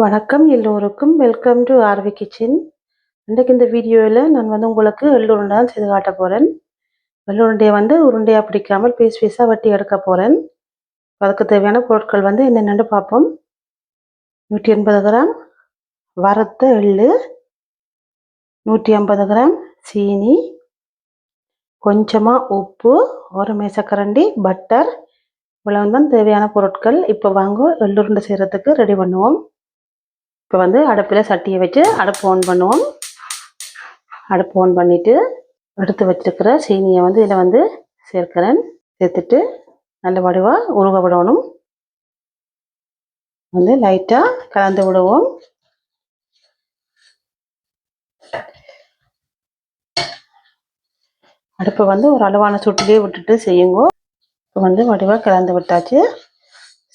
வணக்கம் எல்லோருக்கும். Welcome to RV kitchen இன்றைக்கு இந்த வீடியோவில் நான் வந்து உங்களுக்கு எள்ளுருண்டை தான் செய்து காட்ட போகிறேன் எள்ளுருண்டையை வந்து உருண்டையாக பிடிக்காமல் பீஸ் பீஸாக வெட்டி எடுக்க போகிறேன் அதுக்கு தேவையான பொருட்கள் வந்து என்னென்னு பார்ப்போம். நூற்றி எண்பது கிராம் வறுத்த எள்ளு நூற்றி ஐம்பது கிராம் சீனி கொஞ்சமாக உப்பு ஒரு மேசக்கரண்டி பட்டர் இவ்வளவு தான் தேவையான பொருட்கள். இப்போ வாங்க எள்ளுருண்டை செய்கிறதுக்கு ரெடி பண்ணுவோம். இப்போ வந்து அடுப்பில் சட்டியை வச்சு அடுப்பு ஆன் பண்ணுவோம். அடுப்பு ஆன் பண்ணிவிட்டு எடுத்து வச்சிருக்கிற சீனியை வந்து இதில் வந்து சேர்க்கிறேன். சேர்த்துட்டு நல்ல வடிவாக உருக விடணும். வந்து லைட்டாக கலந்து விடுவோம். அடுப்பை வந்து ஒரு அளவான சுட்டிலே விட்டுட்டு செய்யுங்கோ. இப்போ வந்து வடிவாக கலந்து விட்டாச்சு.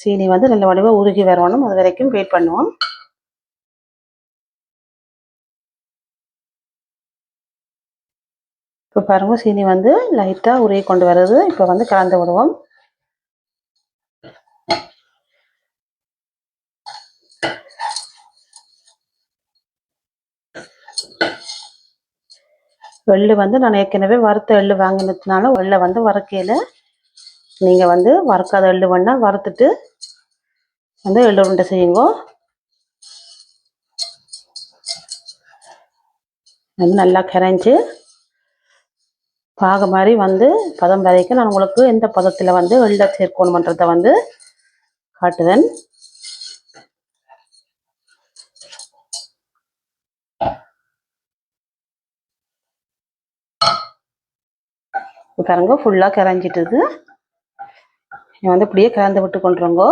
சீனி வந்து நல்ல வடிவாக உருகி வரணும். அது வரைக்கும் வெயிட் பண்ணுவோம். இப்போ பாருங்க சீனி வந்து லைட்டாக உருகி கொண்டு வர்றது இப்போ வந்து கலந்து விடுவோம் எள்ளு வந்து நான் ஏற்கனவே வறுத்த எள்ளு வாங்கினதுனால எள்ளை வந்து வறுக்கையில் நீங்கள் வந்து வறுக்காத எள்ளு வேணால் வறுத்துட்டு வந்து எள்ளு உருண்டை செய்யுங்க. வந்து நல்லா கரைஞ்சி பாக மாதிரி வந்து பதம் வரைக்கும் நான் உங்களுக்கு எந்த பதத்தில் வந்து எள்ளை சேர்க்கணுமன்றதை வந்து காட்டுவேன் பாருங்க ஃபுல்லாக கரைஞ்சிட்டுது நீ வந்து இப்படியே கலந்து விட்டு கொண்டுருங்கோ.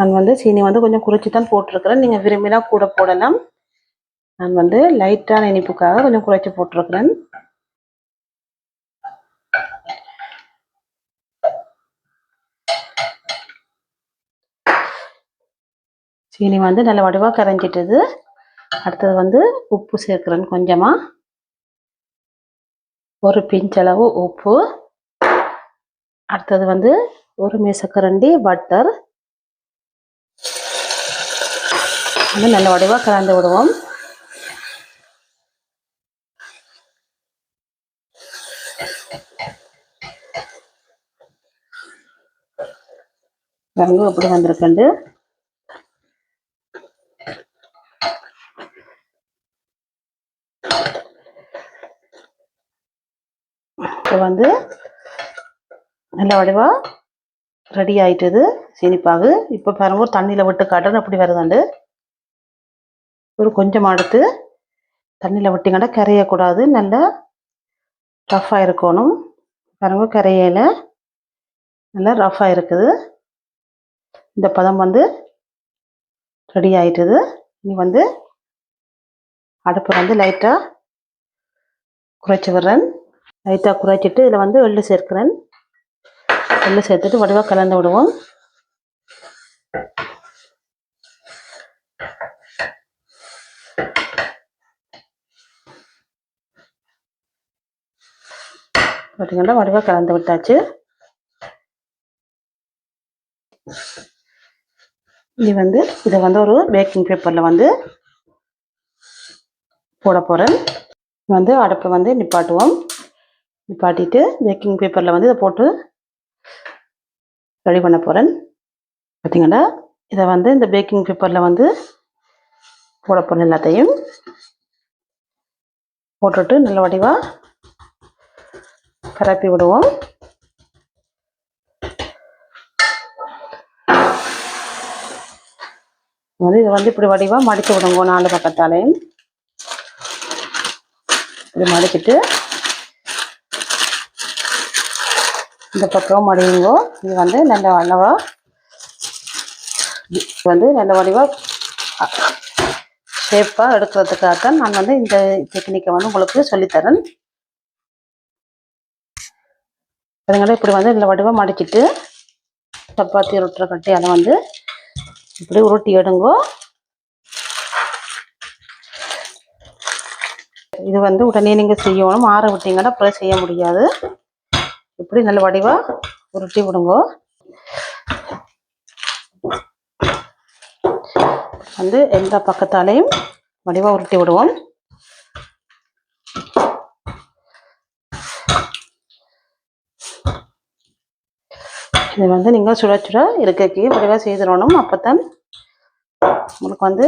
நான் வந்து சீனி வந்து கொஞ்சம் குறைச்சி தான் போட்டிருக்கிறேன். நீங்கள் விரும்பினா கூட போடலாம். நான் வந்து லைட்டான இனிப்புக்காக கொஞ்சம் குறைச்சி போட்டிருக்கிறேன். சீனி வந்து நல்ல வடிவாக கரைஞ்சிட்டது. அடுத்தது வந்து உப்பு சேர்க்குறேன் கொஞ்சமாக ஒரு பிஞ்சளவு உப்பு. அடுத்தது வந்து ஒரு மேசக்கரண்டி பட்டர் வந்து நல்ல வடிவாக கலந்து விடுவோம். பாருங்க எப்படி வந்திருக்கண்டு? இப்போ வந்து நல்ல வடிவா ரெடி ஆயிட்டது. சீனிப்பாகு. இப்போ பாருங்க ஒரு தண்ணியில் விட்டு காட்டுறது அப்படி வருதாண்டு? ஒரு கொஞ்சம் எடுத்து தண்ணியில் விட்டிங்கன்னா கரையக்கூடாது. நல்லா ரஃப்பாக இருக்கணும். பாருங்க கரையில் நல்லா ரஃப்பாக இருக்குது. இந்த பதம் வந்து ரெடி ஆயிட்டுது. இனி வந்து அடுப்பை வந்து லைட்டாக குறைச்சி விடுறேன். லைட்டாக குறைச்சிட்டு இதில் வந்து எள்ளு சேர்க்கிறேன். எள்ளு சேர்த்துட்டு வடிவாக கலந்து விடுவோம். பார்த்தீங்கன்னா வடிவாக கலந்து விட்டாச்சு. இது வந்து இதை வந்து ஒரு பேக்கிங் பேப்பரில் வந்து போட போகிறேன் வந்து அடுப்பை வந்து நிப்பாட்டுவோம். நிப்பாட்டிட்டு பேக்கிங் பேப்பரில் வந்து இதை போட்டு ரெடி பண்ண போகிறேன் பார்த்தீங்கன்னா இதை வந்து இந்த பேக்கிங் பேப்பரில் வந்து போட போகிறேன் எல்லாத்தையும். போட்டுட்டு நல்ல வடிவாக பரப்பி விடுவோம். வந்து இதை வந்து இப்படி வடிவாக மடித்து விடுங்க நாலு பக்கத்தாலையும். இப்படி மடிச்சுட்டு இந்த பக்கம் மடியுங்கோ. இது வந்து நல்ல அளவாக இது வந்து நல்ல வடிவாக ஷேப்பாக எடுக்கிறதுக்காக நான் வந்து இந்த டெக்னிக்கை வந்து உங்களுக்கு சொல்லித்தரேன். அதுங்களை இப்படி வந்து நல்ல வடிவாக மடிச்சிட்டு சப்பாத்தி ரொட்டுற கட்டி அதை வந்து இப்படி உருட்டி எடுங்கோ. இது வந்து உடனே நீங்கள் செய்யணும். ஆற விட்டீங்கன்னா அப்புறம் செய்ய முடியாது. இப்படி நல்ல வடிவாக உருட்டி விடுங்க. வந்து எல்லா பக்கத்தாலையும் வடிவாக உருட்டி விடுவோம். இது வந்து நீங்கள் சுட சுட இருக்கக்கே விரைவாக செய்திடணும். அப்போ தான் உங்களுக்கு வந்து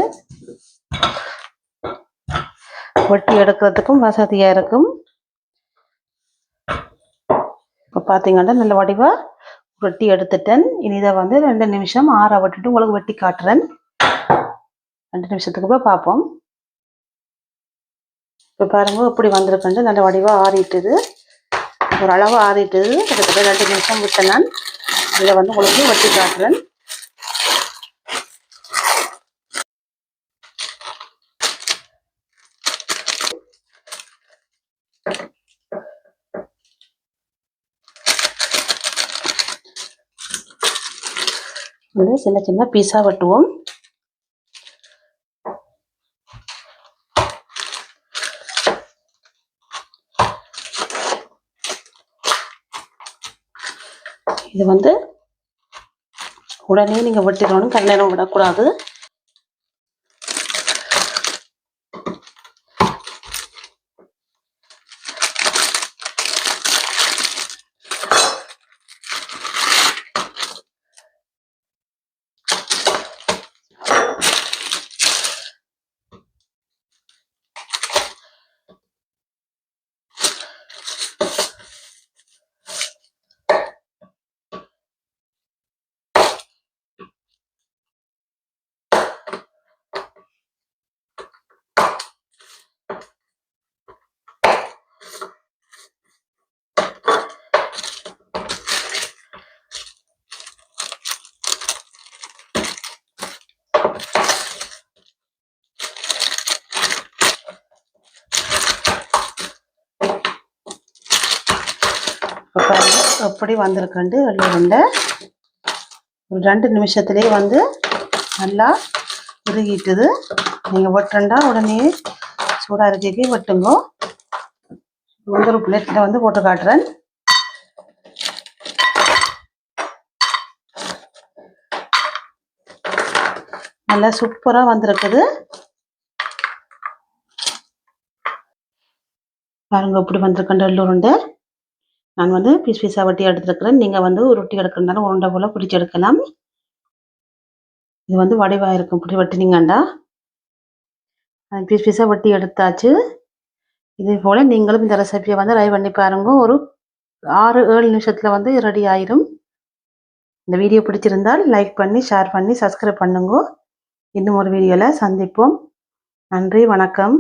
வெட்டி எடுக்கிறதுக்கும் வசதியாக இருக்கும். இப்போ பார்த்தீங்கன்னா நல்ல வடிவாக வெட்டி எடுத்துட்டேன். இனி இதை வந்து ரெண்டு நிமிஷம் ஆற விட்டுட்டு உங்களுக்கு வெட்டி காட்டுறேன். ரெண்டு நிமிஷத்துக்கு அப்புறம் பார்ப்போம். இப்போ பாருங்க இப்படி வந்திருக்குன்ட்டு நல்ல வடிவாக ஆறிட்டுது. ஒரு அளவு ஆறிட்டுது. கிட்டத்தட்ட ரெண்டு நிமிஷம் விட்டேன் நான். இதை வந்து உங்களுக்கு வெட்டி காட்டுறேன். வந்து சின்ன சின்ன பீஸா வெட்டுவோம். இது வந்து உடனே நீங்க வெட்டிடணும் கண்ணேரம் விடக்கூடாது. இப்போ பாருங்க எப்படி வந்திருக்குண்டு வெள்ளை ஒரு ரெண்டு நிமிஷத்துலேயே வந்து நல்லா உருகிட்டுது. நீங்கள் வெட்டுண்டா உடனே சூடாக இருக்கைக்கு வெட்டுங்கோ. வந்து ஒரு பிளேட்டில் வந்து போட்டு காட்டுறேன். நல்லா சூப்பராக வந்திருக்குது. பாருங்க எப்படி வந்திருக்கேன் எள்ளு உருண்டை. நான் வந்து பீஸ் பீஸாக வட்டி எடுத்துருக்கிறேன். நீங்கள் வந்து ரொட்டி எடுக்கிறதுனால உருண்டை போல் பிடிச்சி எடுக்கலாம். இது வந்து வடிவாக இருக்கும். இப்படி வெட்டினீங்கண்டா. பீஸ் பீஸாக வட்டி எடுத்தாச்சு. இதே போல் நீங்களும் இந்த ரெசிபியை வந்து ட்ரை பண்ணி பாருங்க. ஒரு ஆறு ஏழு நிமிஷத்தில் வந்து ரெடி ஆயிரும். இந்த வீடியோ பிடிச்சிருந்தால் லைக் பண்ணி ஷேர் பண்ணி சப்ஸ்கிரைப் பண்ணுங்க. இன்னும் ஒரு வீடியோவில் சந்திப்போம். நன்றி வணக்கம்.